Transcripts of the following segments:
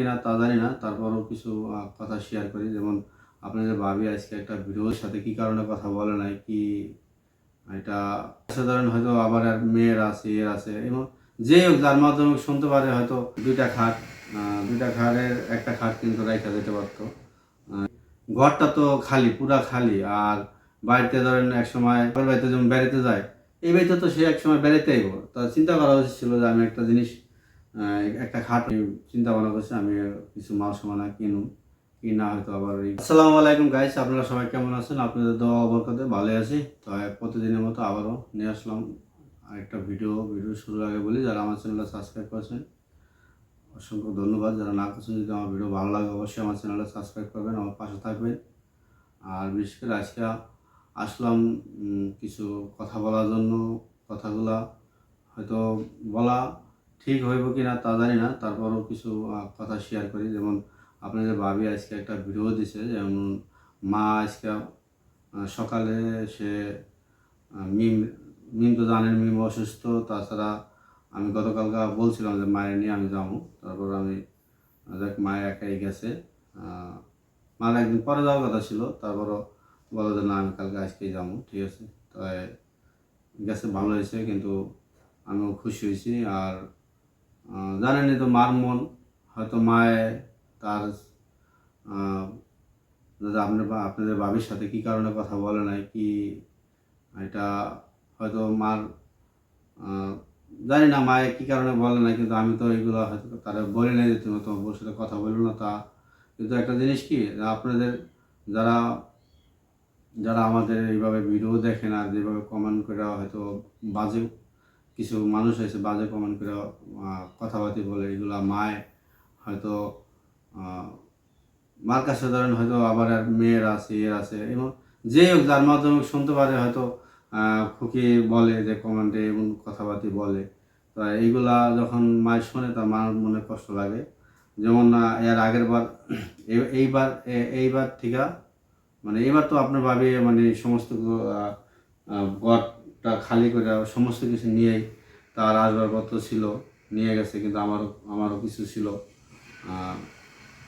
কিনা তা জানি না। তারপরও কিছু কথা শেয়ার করি। যেমন আপনাদের ভাবি আজকে একটা ভিডিওর সাথে কি কারণে কথা বলে নাই, কি এটা সাধারণ হয়তো আবার আর মেয়ের আছে, এর আছে এবং যে হোক, যার মাধ্যমে শুনতে পারে হয়তো দুইটা খাট দুইটা খাটের একটা খাট কিন্তু রাখা যেতে পারতো। ঘরটা তো খালি, পুরা খালি, আর বাড়িতে ধরেন এক সময় বাড়িতে যেমন বেড়াতে যায়, এই বাড়িতে তো সে এক সময় বেড়াতে আইব তা চিন্তা করা উচিত ছিল যে আমি একটা জিনিস একটা খাট চিন্তা ভাবনা করছি, আমি কিছু মাল সামানা কিনুম, কি না হয়তো আবার আসসালামু আলাইকুম গাইস আপনারা সবাই কেমন আছেন? আপনাদের দোয়া বরকতে ভালো আছি। তো প্রতিদিনের মতো আবারও নিয়ে আসলাম আরেকটা ভিডিও ভিডিও শুরুর আগে বলি, যারা আমার চ্যানেলটা সাবস্ক্রাইব করেছেন, অসংখ্য ধন্যবাদ। যারা না করছেন, যদি আমার ভিডিও ভালো লাগে, অবশ্যই আমার চ্যানেলটা সাবস্ক্রাইব করবেন, আমার পাশে থাকবেন। আর বিশেষ করে আজকে আসলাম কিছু কথা বলার জন্য, কথাগুলা হয়তো বলা ঠিক হইব কি না তা জানি না। তারপরও কিছু কথা শেয়ার করি। যেমন আপনাদের ভাবি আজকে একটা ভিডিও দিছে, যেমন মা আজকে সকালে সে মিম মিম তো জানেন মিম অসুস্থ। তাছাড়া আমি গতকালকে বলছিলাম যে মায়ের নিয়ে আমি যাব। তারপর আমি, দেখ মায়ের একাই গেছে। মার একদিন পরে যাওয়ার কথা ছিল। তারপরও বলো যে না, আমি কালকে আজকেই যাব, ঠিক আছে? তাই গেছে, ভালো হয়েছে। কিন্তু আমিও খুশি হয়েছি। আর জানেনই তো মার মন হয়তো মায়ে তার আপনার আপনাদের বাবির সাথে কি কারণে কথা বলে নাই, কি, এটা হয়তো মার জানি না মায়ে কি কারণে বলে নাই, কিন্তু আমি তো এগুলো হয়তো তারা বলে নাই যে তুমি তোমার বউর সাথে কথা বলো না তা। কিন্তু একটা জিনিস কি আপনাদের যারা যারা আমাদের এইভাবে ভিডিও দেখেন আর যেভাবে কমেন্ট করে হয়তো বাজে কিছু মানুষ আছে বাজে কমেন্ট করে কথাবার্তা বলে এগুলা মায় হয়তো মার কাছে ধরেন হয়তো আবার আর মেয়ের আছে এর আছে এবং যে হোক যার মাধ্যমে শুনতে পারে হয়তো খুকি বলে যে কমেন্টে এমন কথাবার্তা বলে। তা এইগুলা যখন মায় শোনে তার মার মনে কষ্ট লাগে। যেমন এর আগের বার এই- এইবার এইবার থেকে মানে এবার তো আপনার ভাবে মানে সমস্ত আহ, ঘরটা খালি করে সমস্ত কিছু নিয়েই তার আসবাবপত্র ছিল নিয়ে গেছে কিন্তু আমারও আমারও কিছু ছিল।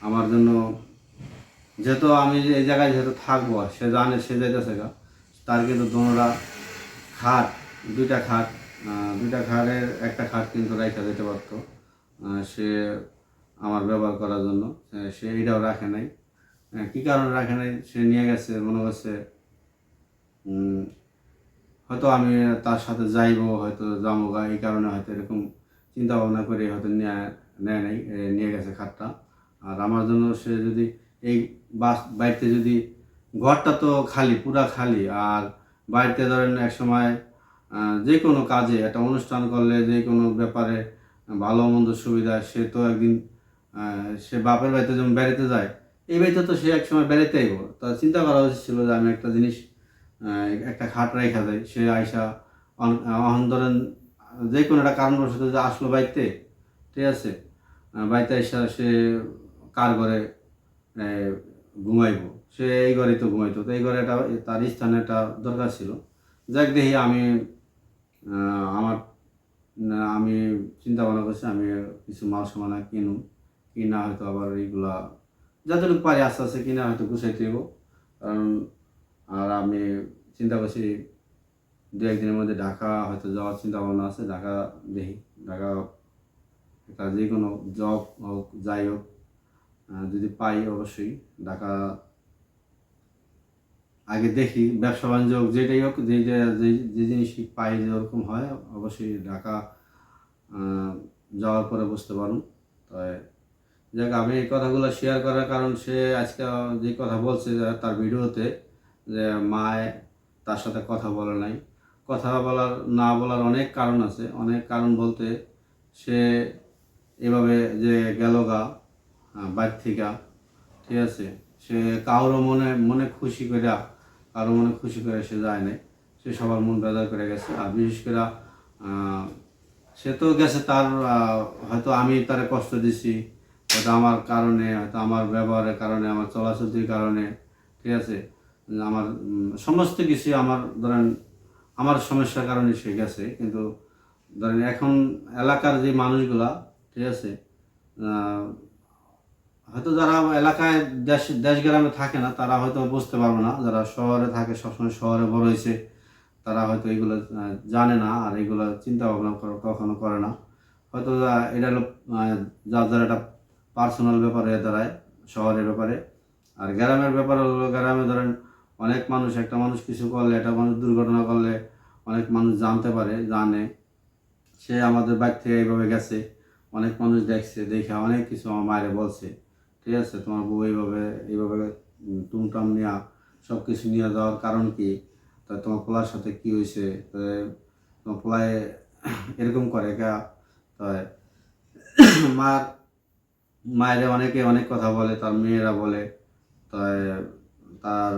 আমার জন্য যেহেতু আমি এই জায়গায় যেহেতু থাকব সে জানে সে যাইতেছে গা। তার কিন্তু দোনোটা খাট দুইটা খাট দুইটা খাটের একটা খাট কিন্তু রাখা যেতে পারতো সে আমার ব্যবহার করার জন্য। সে এইটাও রাখে নাই। কী কারণে রাখে নাই? সে নিয়ে গেছে মনে উম, হয়তো আমি তার সাথে যাইবো, হয়তো যাব গা এই কারণে হয়তো এরকম চিন্তা ভাবনা করে হয়তো নিয়ে নাই নিয়ে গেছে খাটটা। আর আমার জন্য সে যদি এই বাস, বাড়িতে যদি ঘরটা তো খালি, পুরা খালি, আর বাড়িতে ধরেন এক সময় যে কোনো কাজে একটা অনুষ্ঠান করলে, যে কোনো ব্যাপারে ভালো মন্দ সুবিধা, সে তো একদিন সে বাপের বাড়িতে যেমন বেড়াতে যায়, এই বাড়িতে তো সে এক সময় বেড়াতে আইব। তা চিন্তা করা উচিত ছিল যে আমি একটা জিনিস একটা খাট রেখা যায়, সে আইসা অহন ধরেন যে কোনো একটা কারণবশত যে আসলো বাড়িতে ঠিক আছে? বাড়িতে আইসা সে কার ঘরে ঘুমাইবো? সে এই ঘরেই তো ঘুমাইতো। তো এই ঘরে একটা, তার স্থানে একটা দরকার ছিল। যাক দেখি আমি আমার আমি চিন্তা ভাবনা করছি, আমি কিছু মাল সামানা কিনুম। কিনা হয়তো আবার এইগুলা, যতটুকু পারি আস্তে আস্তে কিনা হয়তো গুছাইতে কারণ আর আমি চিন্তা করছি দু একদিনের মধ্যে ঢাকা হয়তো যাওয়ার চিন্তা ভাবনা আছে, ঢাকা দেখি। ঢাকা একটা যে কোনো জব হোক, যাই হোক যদি পাই অবশ্যই। ঢাকা আগে দেখি, ব্যবসা বাণিজ্য হোক, যেটাই হোক, যে যে- জিনিসই পাই, যেরকম হয়, অবশ্যই ঢাকা যাওয়ার পরে বুঝতে পারুন। তাই যাক, আমি এই কথাগুলো শেয়ার করার কারণ সে আজকে যে কথা বলছে তার ভিডিওতে যে মায় তার সাথে কথা বলে নাই। কথা বলার না বলার অনেক কারণ আছে। অনেক কারণ বলতে সে এভাবে যে গেল গা আহ, বাইর থেকে ঠিক আছে? সে কারোর মনে মনে খুশি করে কারও মনে খুশি করে সে যায় নাই। সে সবার মন বেজার করে গেছে। আর বিশেষ করে সে তো গেছে তার হয়তো আমি তারে কষ্ট দিছি। হয়তো আমার কারণে হয়তো আমার ব্যবহারের কারণে আমার চলাচলির কারণে ঠিক আছে? আমার সমস্ত কিছু আমার, ধরেন, আমার সমস্যার কারণে সে গেছে, কিন্তু, ধরেন, এখন এলাকার যে মানুষগুলা, ঠিক আছে হয়তো যারা এলাকায় দেশ দেশ গ্রামে থাকে না, তারা হয়তো বুঝতে পারবে না, যারা শহরে থাকে, সবসময় শহরে বড় হয়েছে, তারা হয়তো এগুলো জানে না, আর এগুলো চিন্তা ভাবনা করে- কখনো করে না। হয়তো এটা হলো যার যার একটা পার্সোনাল ব্যাপারে দাঁড়ায়, শহরের ব্যাপারে, আর গ্রামের ব্যাপার হলো, গ্রামে ধরেন অনেক মানুষ, একটা মানুষ কিছু করলে, একটা মানুষ দুর্ঘটনা করলে অনেক মানুষ জানতে পারে, জানে। সে আমাদের বাড়ি থেকে এইভাবে গেছে। অনেক মানুষ দেখছে, দেখে অনেক কিছু আমার মায়ের বলছে। ঠিক আছে, তোমার বউ এইভাবে এইভাবে টুমটাম নেওয়া সব কিছু নিয়ে যাওয়ার কারণ কি? তা তোমার পোলার সাথে কি হয়েছে? তোমার পোলায় এরকম করে কা? তাই মার, মায়ের অনেকে অনেক কথা বলে, তার মেয়েরা বলে। তাই তার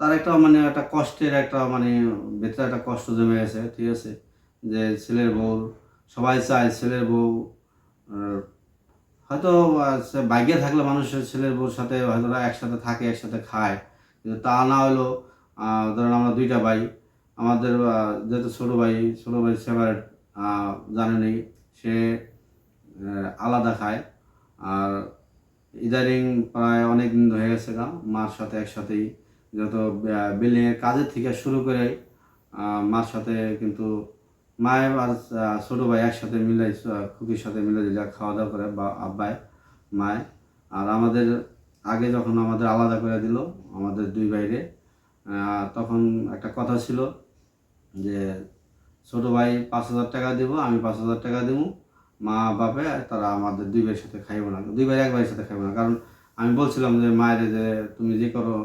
তার একটা মানে একটা কষ্টের একটা মানে ভেতরে একটা কষ্ট জমে গেছে ঠিক আছে? যে ছেলের বউ সবাই চায় ছেলের বউ হয়তো বাইকে থাকলে মানুষের ছেলের বউর সাথে হয়তো একসাথে থাকে একসাথে খায়। কিন্তু তা না হলো আহ, ধরেন আমরা দুইটা ভাই আমাদের যেহেতু ছোটো ভাই ছোটো ভাই সেপারেট জানেনই সে আলাদা খায়। আর ইদারিং প্রায় অনেক দিন হয়ে গেছে গা মার সাথে একসাথেই। যত বিল্ডিংয়ের কাজের থেকে শুরু করে মার সাথে কিন্তু মায়ের আর ছোটো ভাই একসাথে মিলে খুকির সাথে মিলে দিলে খাওয়া দাওয়া করে, বা আব্বায় মায় আর আমাদের আগে যখন আমাদের আলাদা করে দিল, আমাদের দুই বাইরে তখন একটা কথা ছিল যে ছোটো ভাই পাঁচ হাজার টাকা দিব, আমি পাঁচ হাজার টাকা দেবো মা, বাপে, তারা আমাদের দুই ভাইয়ের সাথে খাইব না, দুই ভাই এক ভাইয়ের সাথে খাইব না। কারণ আমি বলছিলাম যে, মায়ের যে তুমি যে করো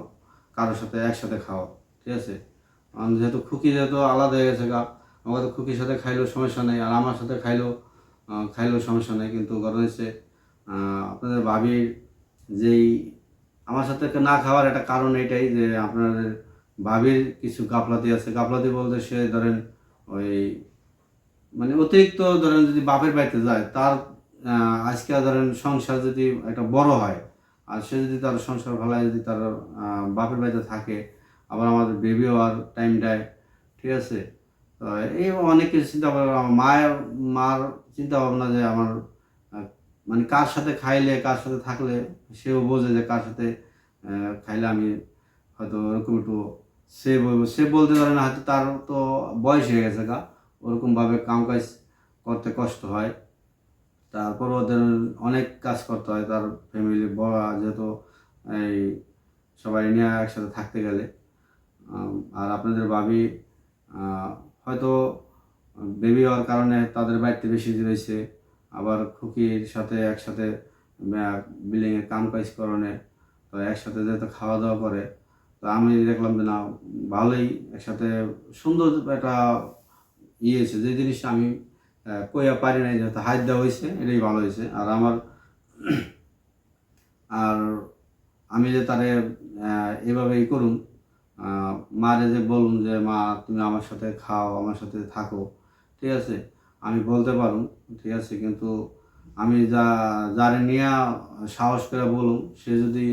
কারোর সাথে একসাথে খাওয়া, ঠিক আছে? যেহেতু খুকি যেহেতু আলাদা হয়ে গেছে, গা আমাকে তো খুকির সাথে খাইলেও সমস্যা নেই, আর আমার সাথে খাইলেও খাইলেও সমস্যা নেই, কিন্তু ঘটনা হচ্ছে আপনাদের ভাবির যেই আমার সাথে না খাওয়ার একটা কারণ এটাই যে আপনাদের ভাবির কিছু গাফলাতি আছে। গাফলাতি বলতে সে ধরেন ওই মানে অতিরিক্ত ধরেন যদি বাপের বাড়িতে যায়, তার আজকে ধরেন সংসার যদি একটা বড় হয় আর সে যদি তার সংসার ভালায় যদি তার বাপের বাড়িতে থাকে, আবার আমাদের বেবিও আর টাইম দেয়, ঠিক আছে? এই অনেক কিছু চিন্তা ভাবনা আমার মায়ের, মার চিন্তা ভাবনা যে আমার মানে কার সাথে খাইলে, কার সাথে থাকলে, সেও বোঝে যে কার সাথে খাইলে আমি হয়তো ওরকম একটু সে সে বলতে পারে না, হয়তো তার তো বয়স হয়ে গেছে গা। ওরকমভাবে কাম কাজ করতে কষ্ট হয়। তারপর ওদের অনেক কাজ করতে হয় তার ফ্যামিলি বড় যেহেতু এই সবাই নিয়ে একসাথে থাকতে গেলে। আর আপনাদের আহ, হয়তো বেবি হওয়ার কারণে তাদের বাড়িতে বেশি রয়েছে আবার খুকির সাথে একসাথে বিল্ডিংয়ে কাম কাজ করণে তো একসাথে যেহেতু খাওয়া দাওয়া করে তো আমি দেখলাম যে না ভালোই একসাথে সুন্দর একটা ইয়ে হয়েছে। যে জিনিসটা আমি কইয়া পারি নাই যেহেতু হাত দেওয়া হয়েছে, এটাই ভালো হয়েছে। আর আমার, আর আমি যে তারে এভাবেই করুন মারে যে বলুন যে, মা, তুমি আমার সাথে খাও, আমার সাথে থাকো। ঠিক আছে? আমি বলতে পারুন ঠিক আছে? কিন্তু আমি যা, যারে নিয়ে সাহস করে বলুন সে যদি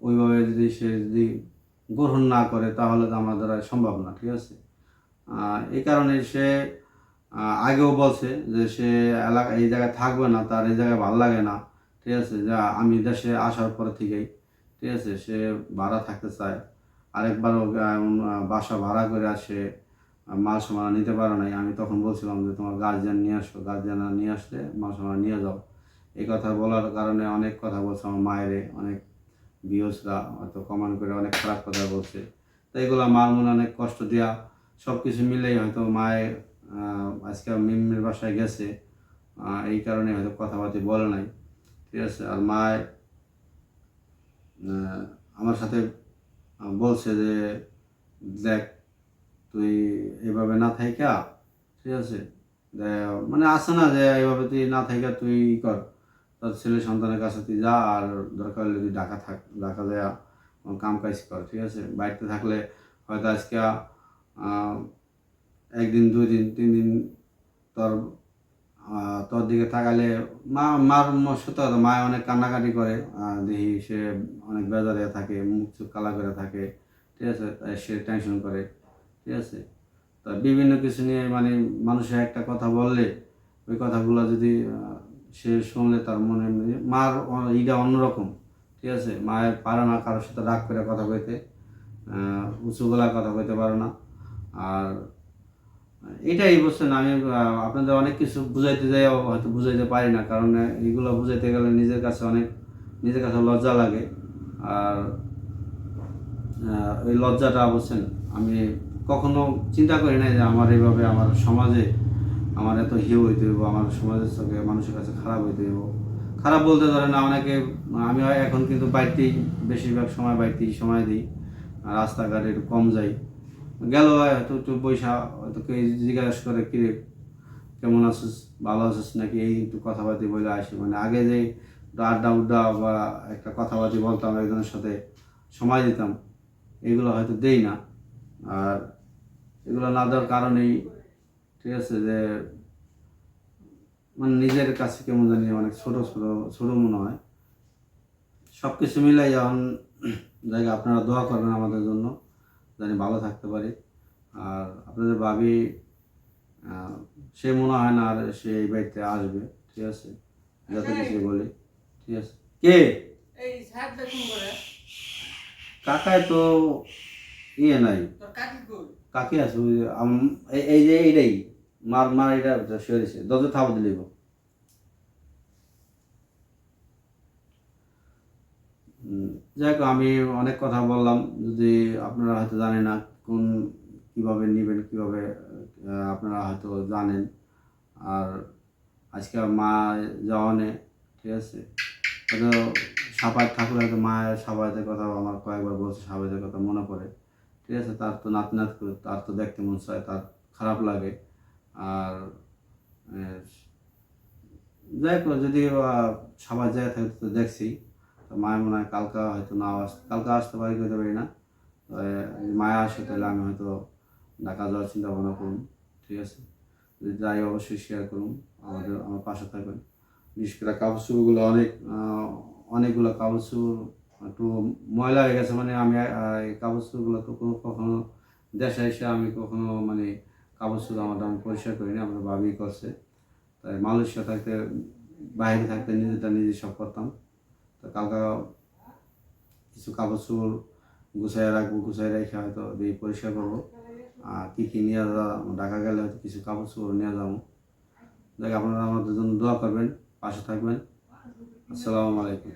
ওইভাবে যদি, সে যদি গ্রহণ না করে, তাহলে তো আমার দ্বারা সম্ভব না, ঠিক আছে? এই কারণে সে আগেও বলছে যে সে এলাকা এই জায়গায় থাকবে না তার এই জায়গায় ভালো লাগে না ঠিক আছে? যা আমি দেশে আসার পর থেকেই ঠিক আছে? সে ভাড়া থাকতে চায়। আরেকবারও এমন, বাসা ভাড়া করে আসে মাল সামানা নিতে পারে নাই। আমি তখন বলছিলাম যে তোমার গার্জিয়ান নিয়ে আসো গার্জিয়ান নিয়ে আসলে মাল সামানা নিয়ে যাও। এই কথা বলার কারণে অনেক কথা বলছে আমার মায়েরে অনেক ভিউসরা হয়তো কমেন্ট করে অনেক খারাপ কথা বলছে। তো এগুলো মার মনে অনেক কষ্ট দেওয়া সব কিছু মিলেই হয়তো মায়ের আজকে মিমের বাসায় গেছে। এই কারণে হয়তো কথাবার্তা বলে নাই। ঠিক আছে, আর মায় আমার সাথে বলছে যে, দেখ, তুই এভাবে না থাইকা, ঠিক আছে? মানে আসে না যে এইভাবে তুই না থাইকা, তুই কর। তোর ছেলে সন্তানের কাছে তুই যা, আর দরকার হলে তুই ঢাকা থাক, ঢাকা যায় কাম কাজ কর, ঠিক আছে? বাড়িতে থাকলে হয়তো আজকে একদিন দুই দিন তিন দিন তোর তোর দিকে তাকালে মা, মার সত্য কথা, মা অনেক কান্নাকাটি করে দেখি সে অনেক বেজারে থাকে, মুখ চুখ কালা করে থাকে, ঠিক আছে? সে টেনশন করে, ঠিক আছে? তা বিভিন্ন কিছু নিয়ে মানে মানুষের একটা কথা বললে, ওই কথাগুলো যদি সে শুনলে তার মনে এমনি মার ইটা অন্যরকম, ঠিক আছে? মায়ের পারে না কারোর সাথে রাগ করে কথা কইতে উঁচু গলায় কথা কইতে পারে না, আর এটাই বুঝছেন, আমি আপনাদের অনেক কিছু বুঝাইতে যাই হয়তো বুঝাইতে পারি না, কারণ এগুলো বুঝাইতে গেলে নিজের কাছে অনেক, নিজের কাছে লজ্জা লাগে। আর ওই লজ্জাটা বুঝছেন, আমি কখনো চিন্তা করি না যে আমার এইভাবে আমার সমাজে আমার এত হিউ হইতে হইব, আমার সমাজের সঙ্গে মানুষের কাছে খারাপ হইতে হইব। খারাপ বলতে ধরেন অনেকে, আমি এখন কিন্তু বাড়িতেই বেশিরভাগ সময় বাড়িতেই সময় দিই, রাস্তাঘাটে একটু কম যাই। গেল, হয়তো একটু বৈশা কেউ জিজ্ঞাসা করে কি কেমন আছিস? ভালো আছিস নাকি? এই একটু কথাবার্তি বলে আসি। মানে আগে যে আড্ডা উড্ডা বা একটা কথাবার্তি বলতাম একজনের সাথে, সময় দিতাম, এগুলো হয়তো দেই না। আর এগুলো না দেওয়ার কারণেই, ঠিক আছে, যে মানে নিজের কাছে কেমন জানি অনেক ছোট ছোট ছোট মনে হয়। সব কিছু মিলাই যখন জায়গা আপনারা দোয়া করবেন আমাদের জন্য। জানি ভালো থাকতে পারি। আর আপনাদের ভাবি সে মনে হয় না আর সে এই বাড়িতে আসবে ঠিক আছে? যত কিছু বলি ঠিক আছে? কে? কাকায় তো ইয়ে নাই। কাকি আছে এই- যে এইটাই মার মার এটা দিছে দরজা থাপ দিলিব যাই হোক আমি অনেক কথা বললাম যদি আপনারা হয়তো জানেন না কোন কীভাবে নেবেন কীভাবে আপনারা হয়তো জানেন। আর আজকে মা যাওয়ানে ঠিক আছে? হয়তো সাপায় থাকলে হয়তো মায়ের সাবাইতের কথা আমার কয়েকবার বলছে সাবাইতের কথা মনে পড়ে। ঠিক আছে? তার তো নাত নাত করে তার তো দেখতে মন চায় তার খারাপ লাগে। আর যাই হোক যদি আহ, সবার জায়গায় থাকে তো দেখছি। তো মায়ের মনে হয় কালকা হয়তো না আস, কালকা আসতে পারি করতে পারি না। মায়া আসে তাহলে আমি হয়তো ঢাকা যাওয়ার চিন্তা ভাবনা করুন, ঠিক আছে? যদি যাই অবশ্যই শেয়ার করুন, আমাদের, আমার পাশে থাকবেন। বিশেষ করে কাপড় চোপড়গুলো অনেক অনেকগুলো কাপড় চোপড় একটু ময়লা হয়ে গেছে মানে আমি এই কাপড় চোপড়গুলো তো কখনো দেশে এসে আমি কখনো মানে কাপড় চোপড় আমার আমি পরিষ্কার করিনি, আমার ভাবি করছে। তাই মালয়েশিয়া থাকতে, বাইরে থাকতে নিজেটা নিজে সব করতাম। তো কালকে কিছু কাপড় চোপড় গুছাই রাখব গুছাই রেখে হয়তো দিয়ে পরিষ্কার করব। আর কী কী নিয়ে যাওয়া, ঢাকা গেলে হয়তো কিছু কাপড় চোপড় নিয়ে যাব। দেখ আপনারা আমাদের জন্য দোয়া করবেন, পাশে থাকবেন। আসসালামু আলাইকুম।